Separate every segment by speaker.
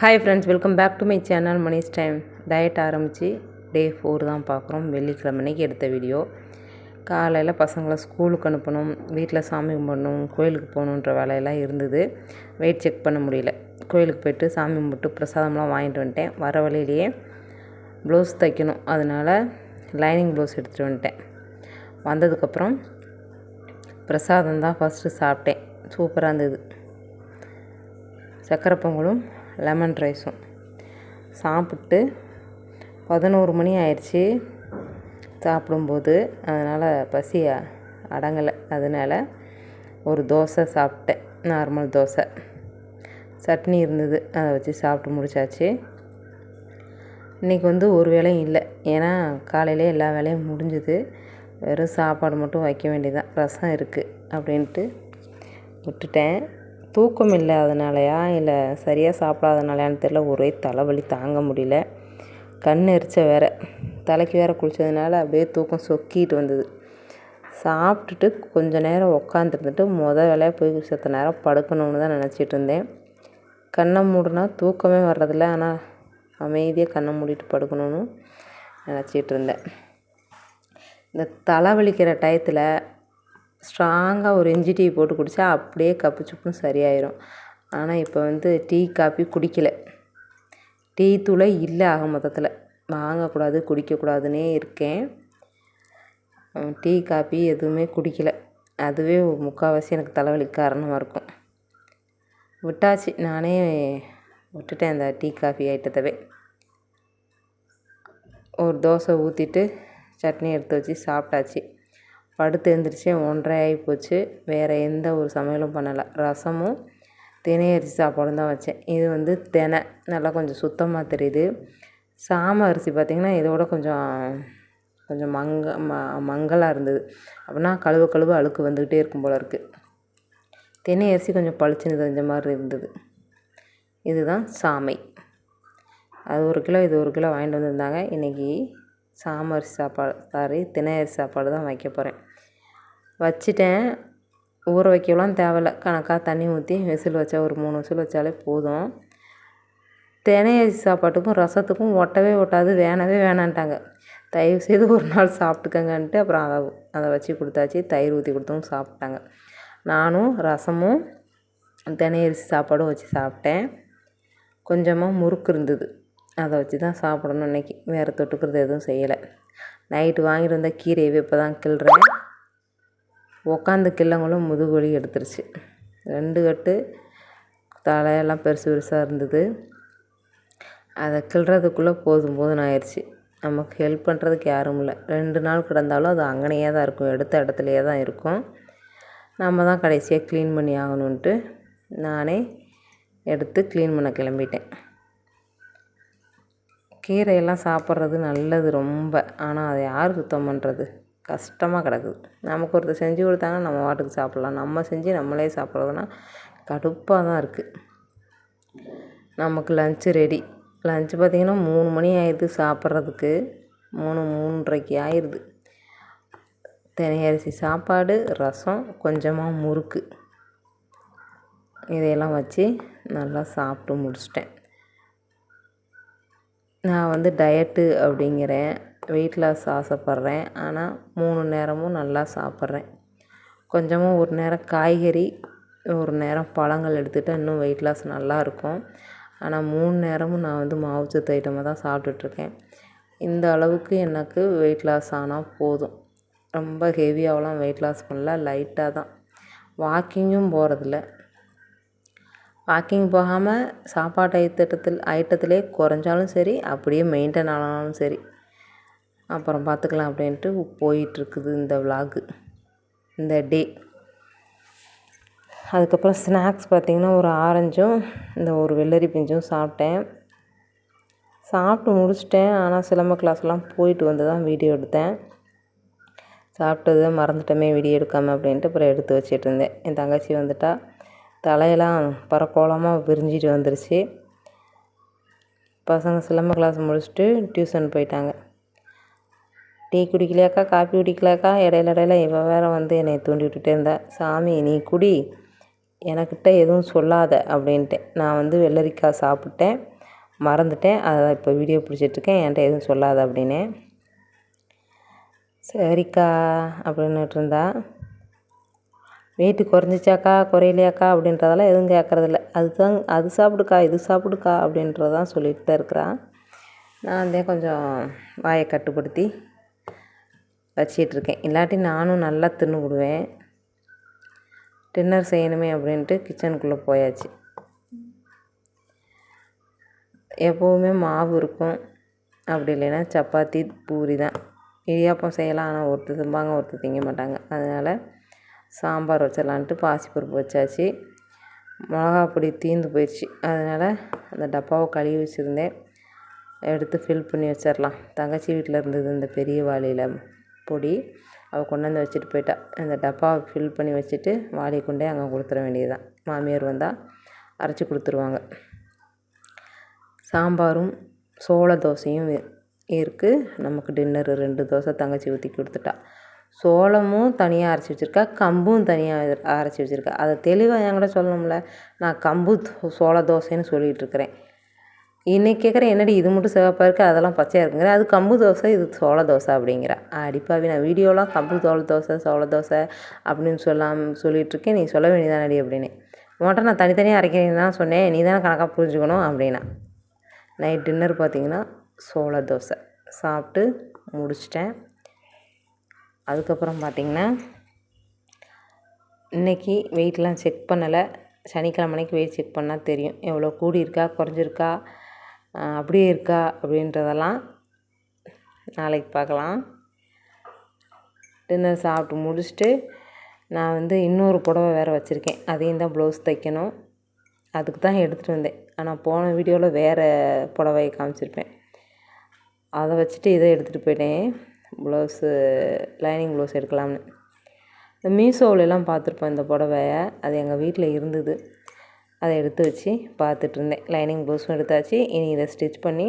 Speaker 1: Hi friends welcome back to my channel Mani's time diet ஆரம்பித்து day four தான் பார்க்குறோம். வெள்ளிக்கிழமை அன்னைக்கு எடுத்த வீடியோ காலையில் பசங்களை ஸ்கூலுக்கு அனுப்பணும் வீட்டில் சாமி கும்பிடணும் கோயிலுக்கு போகணுன்ற வேலையெல்லாம் இருந்தது. வெயிட் செக் பண்ண முடியல. கோயிலுக்கு போயிட்டு சாமி கும்பிட்டு பிரசாதம்லாம் வாங்கிட்டு வந்துட்டேன். வர வழியிலேயே ப்ளவுஸ் தைக்கணும். அதனால் லைனிங் ப்ளவுஸ் எடுத்துகிட்டு வந்துட்டேன். வந்ததுக்கப்புறம் பிரசாதம் தான் ஃபஸ்ட்டு சாப்பிட்டேன். சூப்பராக இருந்தது. சக்கரை பொங்கலும் லெமன் ரைஸும். சாப்பிட்டு பதினோரு மணி ஆயிடுச்சு. சாப்பிடும்போது அதனால் பசி அடங்கலை. அதனால் ஒரு தோசை சாப்பிட்டேன். நார்மல் தோசை. சட்னி இருந்தது. அதை வச்சு சாப்பிட்டு முடிச்சாச்சு. இன்றைக்கி வந்து ஒரு வேலையும் இல்லை. ஏன்னா காலையிலே எல்லா வேலையும் முடிஞ்சுது. வெறும் சாப்பாடு மட்டும் வைக்க வேண்டியதான் ரசம் இருக்குது அப்படின்ட்டு விட்டுட்டேன். தூக்கம் இல்லாதனாலையா இல்லை சரியாக சாப்பிடாதனாலையான்னு தெரில ஒரே தலைவலி தாங்க முடியல. கண் எரிச்ச வேறு. தலைக்கு வேறு குளித்ததுனால அப்படியே தூக்கம் சொக்கிட்டு வந்தது. சாப்பிட்டுட்டு கொஞ்ச நேரம் உக்காந்துருந்துட்டு முத வேலையாக போய் செத்த நேரம் படுக்கணும்னு தான் நினச்சிட்டு இருந்தேன். கண்ணை மூடினா தூக்கமே வர்றதில்ல. ஆனால் அமைதியாக கண்ணை மூடிட்டு படுக்கணும்னு நினச்சிட்டு இருந்தேன். இந்த தலைவலிக்கிற டயத்தில் ஸ்ட்ராங்காக ஒரு இஞ்சி டீ போட்டு குடித்தா அப்படியே கப்பு சுப்புன்னு சரியாயிடும் ஆனால் இப்போ வந்து டீ காஃபி குடிக்கல. டீ தூளே இல்லை ஆக மொத்தத்தில். வாங்கக்கூடாது குடிக்கக்கூடாதுன்னே இருக்கேன். டீ காஃபி எதுவுமே குடிக்கல. அதுவே முக்கால்வாசி எனக்கு தலைவலி காரணமாக இருக்கும். விட்டாச்சு. நானே விட்டுட்டேன் அந்த டீ காஃபி ஐட்டத்தவே. ஒரு தோசை ஊற்றிட்டு சட்னி எடுத்து வச்சு சாப்பிட்டாச்சு. படுத்து எழுந்திரிச்சே ஒன்றரை ஆகி போச்சு. வேறு எந்த ஒரு சமையலும் பண்ணலை. ரசமும் தினை அரிசி சாப்பாடும் தான் வச்சேன். இது வந்து தினை. நல்லா கொஞ்சம் சுத்தமாக தெரியுது. சாம அரிசி பார்த்திங்கன்னா இதோட கொஞ்சம் கொஞ்சம் மங்க ம மங்கலாக இருந்தது. அப்படின்னா கழுவ கழுவ அழுக்கு வந்துக்கிட்டே இருக்கும் போல் இருக்குது தினை அரிசி கொஞ்சம் பளிச்சுன்னு தெரிஞ்ச மாதிரி இருந்தது. இதுதான் சாமை. அது ஒரு கிலோ இது ஒரு கிலோ வாங்கிட்டு வந்திருந்தாங்க. இன்றைக்கி சாமரிசி சாப்பாடு சாரி தினை அரிசி சாப்பாடு தான் வைக்க போகிறேன் வச்சிட்டேன். ஊற வைக்கலாம் தேவையில்ல. கணக்காக தண்ணி ஊற்றி விசில் வச்சா ஒரு மூணு விசில் வச்சாலே போதும். தினை அரிசி சாப்பாட்டுக்கும் ரசத்துக்கும் ஒட்டவே ஒட்டாது வேணவே வேணான்ட்டாங்க. தயவு செய்து ஒரு நாள் சாப்பிட்டுக்கங்கன்ட்டு அப்புறம் அதை அதை வச்சு கொடுத்தாச்சு. தயிர் ஊற்றி கொடுத்தும் சாப்பிட்டாங்க. நானும் ரசமும் தினை அரிசி சாப்பாடும் வச்சு சாப்பிட்டேன். கொஞ்சமாக முறுக்கு இருந்தது. அதை வச்சு தான் சாப்பிடணும் இன்றைக்கி வேறு தொட்டுக்கிறது எதுவும் செய்யலை. நைட்டு வாங்கிட்டு வந்தால் கீரையவே இப்போ தான் கிள்றேன். உக்காந்து கிள்ளங்களும் முதுகு எடுத்துருச்சு. ரெண்டு கட்டு தலையெல்லாம் பெருசு பெருசாக இருந்தது. அதை கிள்றதுக்குள்ளே போதும் போதும் ஆயிடுச்சு நமக்கு ஹெல்ப் பண்ணுறதுக்கு யாரும் இல்லை. ரெண்டு நாள் கிடந்தாலும் அது அங்கனையே தான் இருக்கும். எடுத்த இடத்துலையே தான் இருக்கும். நம்ம தான் கடைசியாக க்ளீன் பண்ணி ஆகணுன்ட்டு நானே எடுத்து க்ளீன் பண்ண கிளம்பிட்டேன். கீரையெல்லாம் சாப்பிட்றது நல்லது ரொம்ப. ஆனால் அதை யார் சுத்தம் பண்ணுறது கஷ்டமாக கிடக்குது. நமக்கு ஒருத்தர் செஞ்சு கொடுத்தாங்கன்னா நம்ம வாட்டுக்கு சாப்பிட்லாம். நம்ம செஞ்சு நம்மளே சாப்பிட்றதுனா கடுப்பாக தான் இருக்குது நமக்கு லன்ச்சு ரெடி லன்ச்சு பார்த்திங்கன்னா மூணு மணி ஆயிடுது சாப்பிட்றதுக்கு. மூணு மூன்றரைக்கு ஆயிடுது. தினை அரிசி சாப்பாடு ரசம் கொஞ்சமாக முறுக்கு. இதையெல்லாம் வச்சு நல்லா சாப்பிட்டு முடிச்சிட்டேன். நான் வந்து டயட்டு அப்படிங்கிறேன். வெயிட் லாஸ் ஆசைப்பட்றேன். ஆனால் மூணு நேரமும் நல்லா சாப்பிட்றேன். கொஞ்சமாக ஒரு நேரம் காய்கறி ஒரு நேரம் பழங்கள் எடுத்துகிட்டா இன்னும் வெயிட் லாஸ் நல்லாயிருக்கும் ஆனால் மூணு நேரமும் நான் வந்து மாவுச்சத்து ஐட்டமாக தான் சாப்பிட்டுட்ருக்கேன். இந்த அளவுக்கு எனக்கு வெயிட் லாஸ் ஆனால் போதும். ரொம்ப ஹெவியாகலாம் வெயிட் லாஸ் பண்ணல லைட்டாக தான். வாக்கிங்கும் போகிறதில்ல வாக்கிங் போகாமல் சாப்பாட்டு ஐட்டத்தில் ஐட்டத்திலே குறைஞ்சாலும் சரி அப்படியே மெயின்டைன் ஆனாலும் சரி. அப்புறம் பார்த்துக்கலாம் அப்படின்ட்டு போயிட்டுருக்குது இந்த விலாகு இந்த டே அதுக்கப்புறம் ஸ்நாக்ஸ் பார்த்திங்கன்னா ஒரு ஆரஞ்சும் இந்த ஒரு வெள்ளரி பிஞ்சும் சாப்பிட்டேன். சாப்பிட்டு முடிச்சிட்டேன். ஆனால் சிலம்ப கிளாஸ்லாம் போயிட்டு வந்து தான் வீடியோ எடுத்தேன். சாப்பிட்டதை மறந்துட்டோமே வீடியோ எடுக்காமல் அப்படின்ட்டு அப்புறம் எடுத்து வச்சிட்டு இருந்தேன். என் தங்கச்சி வந்துட்டா தலையெல்லாம் பரக்கோலமாக விரிஞ்சிட்டு வந்துருச்சு. பசங்க சிலம்ப கிளாஸ் முடிச்சுட்டு டியூஷன் போயிட்டாங்க. டீ குடிக்கலையாக்கா காப்பி குடிக்கலையாக்கா? இடையில இடையில இவன் வேறு வந்து என்னை தூண்டி விட்டுட்டே இருந்தா. சாமி நீ குடி. எனக்கிட்ட எதுவும் சொல்லாத அப்படின்ட்டு நான் வந்து வெள்ளரிக்காய் சாப்பிட்டேன். மறந்துட்டேன். அதை இப்போ வீடியோ பிடிச்சிட்ருக்கேன். என்கிட்ட எதுவும் சொல்லாத அப்படின்னு. சரிக்கா அப்படின்னுட்டு இருந்தா. வெயிட்டு குறைஞ்சிச்சாக்கா குறையிலையாக்கா? அப்படின்றதெல்லாம் எதுவும் கேட்குறதில்ல. அதுதான் அது சாப்பிடுக்கா இது சாப்பிடுக்கா? அப்படின்றதான் சொல்லிட்டு தான் இருக்கிறான். நான் வந்து கொஞ்சம் வாயை கட்டுப்படுத்தி வச்சிகிட்ருக்கேன் இல்லாட்டி நானும் நல்லா தின்னு விடுவேன். டின்னர் செய்யணுமே அப்படின்ட்டு கிச்சனுக்குள்ளே போயாச்சு. எப்போவுமே மாவு இருக்கும். அப்படி இல்லைன்னா சப்பாத்தி பூரி தான். இடியாப்பம் செய்யலாம் ஆனால் ஒருத்தர் திம்பாங்க ஒருத்தர் திங்க மாட்டாங்க. அதனால் சாம்பார் வச்சிடலான்ட்டு பாசிப்பருப்பு வச்சாச்சு. மிளகா பொடி தீர்ந்து போயிடுச்சு. அதனால் அந்த டப்பாவை கழுவி வச்சுருந்தேன். எடுத்து ஃபில் பண்ணி வச்சிடலாம். தங்கச்சி வீட்டில் இருந்தது இந்த பெரிய வாளியில். பொடி அவள் கொண்டாந்து வச்சுட்டு போயிட்டா. அந்த டப்பாவை ஃபில் பண்ணி வச்சுட்டு வாளியை கொண்டே அங்கே கொடுத்துட வேண்டியது தான் மாமியார் வந்தால் அரைச்சி கொடுத்துருவாங்க. சாம்பாரும் சோள தோசையும் இருக்குது நமக்கு டின்னரு ரெண்டு தோசை தங்கச்சி ஊற்றி கொடுத்துட்டா. சோளமும் தனியாக அரைச்சி வச்சுருக்கா. கம்பும் தனியாக அரைச்சி வச்சுருக்கா. அதை தெளிவாக என்கிட்ட சொல்லணும்ல. நான் கம்பு சோள தோசைன்னு சொல்லிகிட்ருக்கிறேன் இன்றைக்கி கேட்குறேன் என்னடி இது மட்டும் சிவப்பாக இருக்குது அதெல்லாம் பச்சையாக இருக்குங்கிற. அது கம்பு தோசை இது சோள தோசை அப்படிங்கிற. அடிப்பாவி நான் வீடியோலாம் கம்பு சோள தோசை சோள தோசை அப்படின்னு சொல்லாம் சொல்லிகிட்ருக்கேன் நீ சொல்ல வேண்டியதானடி அப்படின்னு. மோட்டர் நான் தனித்தனியாக அரைக்கிறேன்னு தான் சொன்னேன். நீ தானே கணக்காக புரிஞ்சுக்கணும் அப்படின்னா. நைட் டின்னர் பார்த்தீங்கன்னா சோள தோசை. சாப்பிட்டு முடிச்சிட்டேன். அதுக்கப்புறம் பார்த்திங்கன்னா இன்றைக்கி வெயிட்லாம் செக் பண்ணலை. சனிக்கிழமை அன்றைக்கி வெயிட் செக் பண்ணால் தெரியும். எவ்வளோ கூடியிருக்கா குறைஞ்சிருக்கா அப்படியே இருக்கா அப்படின்றதெல்லாம் நாளைக்கு பார்க்கலாம். டின்னர் சாப்பிட்டு முடிச்சுட்டு நான் வந்து இன்னொரு புடவை வேறு வச்சுருக்கேன். அதையும் தான் ப்ளவுஸ் தைக்கணும். அதுக்கு தான் எடுத்துகிட்டு வந்தேன். ஆனால் போன வீடியோவில் வேறு புடவையை காமிச்சிருப்பேன். அதை வச்சுட்டு இதை எடுத்துகிட்டு போயிட்டேன். ப்ளவுஸு லைனிங் ப்ளவுஸ் எடுக்கலாம்னு. இந்த மீஷோவிலலாம் பார்த்துருப்பேன் இந்த புடவைய அது எங்கள் வீட்டில் இருந்தது. அதை எடுத்து வச்சு பார்த்துட்ருந்தேன். லைனிங் ப்ளவுஸும் எடுத்தாச்சு. இனி இதை ஸ்டிச் பண்ணி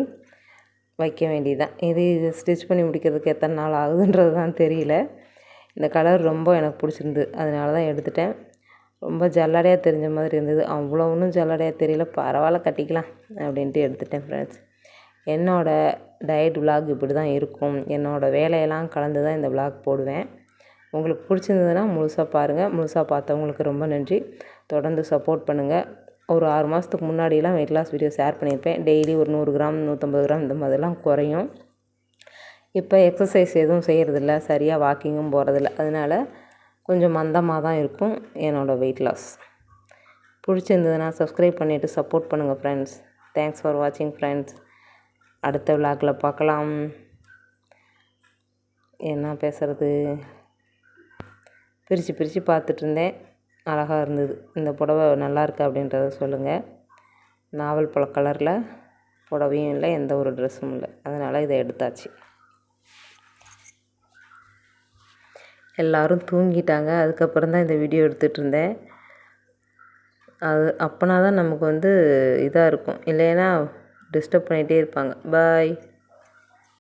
Speaker 1: வைக்க வேண்டியது தான் இது இது ஸ்டிச் பண்ணி முடிக்கிறதுக்கு எத்தனை நாள் ஆகுதுன்றது தான் தெரியல. இந்த கலர் ரொம்ப எனக்கு பிடிச்சிருந்தது. அதனால தான் எடுத்துட்டேன். ரொம்ப ஜல்லடையாக தெரிஞ்ச மாதிரி இருந்தது. அவ்வளோ ஒன்றும் ஜல்லடையாக தெரியல. பரவாயில்ல கட்டிக்கலாம் அப்படின்ட்டு எடுத்துட்டேன் ஃப்ரெண்ட்ஸ் என்னோடய டயட் விலாக் இப்படி தான் இருக்கும். என்னோடய வேலையெல்லாம் கலந்து தான் இந்த விலாக் போடுவேன். உங்களுக்கு பிடிச்சிருந்ததுன்னா முழுசாக பாருங்கள் முழுசாக பார்த்தவங்களுக்கு ரொம்ப நன்றி. தொடர்ந்து சப்போர்ட் பண்ணுங்கள் ஒரு ஆறு மாதத்துக்கு முன்னாடியெல்லாம் வெயிட் லாஸ் வீடியோ ஷேர் பண்ணியிருப்பேன். டெய்லி ஒரு நூறு கிராம் நூற்றம்பது கிராம் இந்த மாதிரிலாம் குறையும். இப்போ எக்ஸசைஸ் எதுவும் செய்கிறதில்ல சரியாக வாக்கிங்கும் போகிறதில்ல அதனால் கொஞ்சம் மந்தமாக தான் இருக்கும் என்னோடய வெயிட் லாஸ் பிடிச்சிருந்ததுன்னா சப்ஸ்கிரைப் பண்ணிவிட்டு சப்போர்ட் பண்ணுங்கள் ஃப்ரெண்ட்ஸ் தேங்க்ஸ் ஃபார் வாட்சிங் ஃப்ரெண்ட்ஸ் அடுத்த விளாக்கில் பார்க்கலாம். என்ன பேசுகிறது பிரித்து பிரித்து பார்த்துட்டு இருந்தேன். அழகாக இருந்தது. இந்த புடவை நல்லாயிருக்கு அப்படின்றத சொல்லுங்கள் நாவல் பழ கலரில் புடவையும் இல்லை எந்த ஒரு ட்ரெஸ்ஸும் இல்லை. அதனால் இதை எடுத்தாச்சு. எல்லோரும் தூங்கிட்டாங்க. அதுக்கப்புறம் தான் இந்த வீடியோ எடுத்துகிட்டு இருந்தேன். அது அப்போனா தான் நமக்கு வந்து இதாக இருக்கும். இல்லைன்னா டிஸ்டர்ப் பண்ணிகிட்டே இருப்பாங்க. பாய்